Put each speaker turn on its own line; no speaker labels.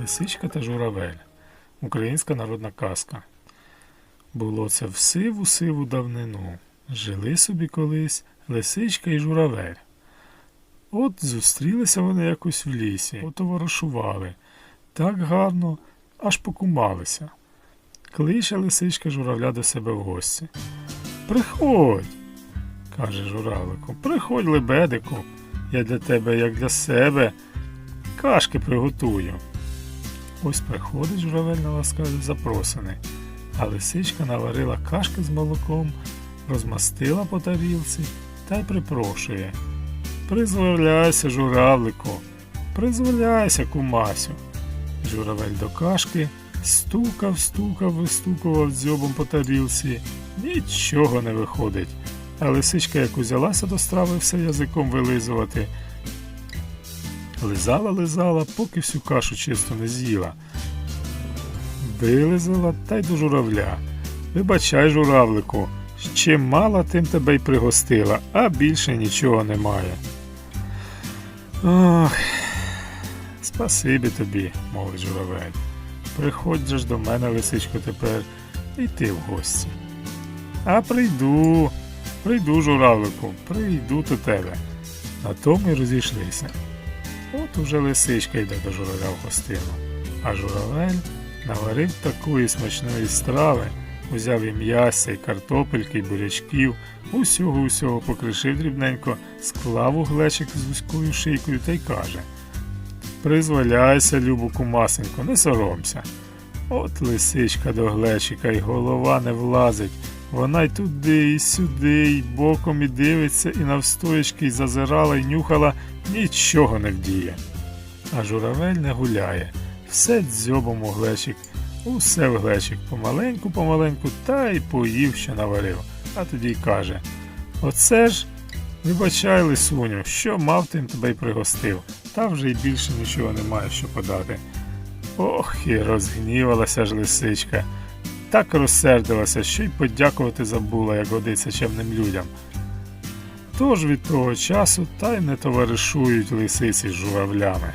Лисичка та журавель. Українська народна казка. Було це в сиву сиву давнину. Жили собі колись лисичка і журавель. От зустрілися вони якось в лісі, отоваришували. Так гарно, аж покумалися. Кличе лисичка журавля до себе в гості. Приходь, каже журавлику, приходь, лебедику, я для тебе, як для себе, кашки приготую. Ось приходить журавель на ласкаві запросений, а лисичка наварила кашки з молоком, розмастила по тарілці та й припрошує. Призволяйся, журавлику, призволяйся, кумасю. Журавель до кашки стукав, стукав, вистукував дзьобом по тарілці. Нічого не виходить. А лисичка, як узялася до страви все язиком вилизувати, лизала, лизала, поки всю кашу чисто не з'їла. Вилизала та й до журавля. Вибачай, журавлику, ще мало тим тебе й пригостила, а більше нічого немає. Ох, спасибі тобі, мовить журавель. Приходь же до мене, лисичко, тепер і ти в гості. А прийду, прийду, журавлику, прийду до тебе. На тому й розійшлися. От уже лисичка йде до журавля в гостину, а журавель наварив такої смачної страви, узяв і м'яса, і картопельки, і бурячків, усього усього покришив дрібненько, склав у глечик з вузькою шийкою та й каже Призволяйся, любу кумасенько, не соромся. От лисичка до глечика, й голова не влазить. Вона й туди, і сюди, і боком і дивиться, і навстоячки, й зазирала, й нюхала, нічого не вдіє. А журавель не гуляє, все дзьобом у глечик, усе в глечик, помаленьку, помаленьку, та й поїв, що наварив. А тоді й каже: Оце ж, вибачай, лисуню, що мав тим тебе й пригостив, та вже й більше нічого немає що подати. Ох, і розгнівалася ж лисичка. Так розсердилася, що й подякувати забула, як годиться чемним людям. Тож від того часу та й не товаришують лисиці з журавлями.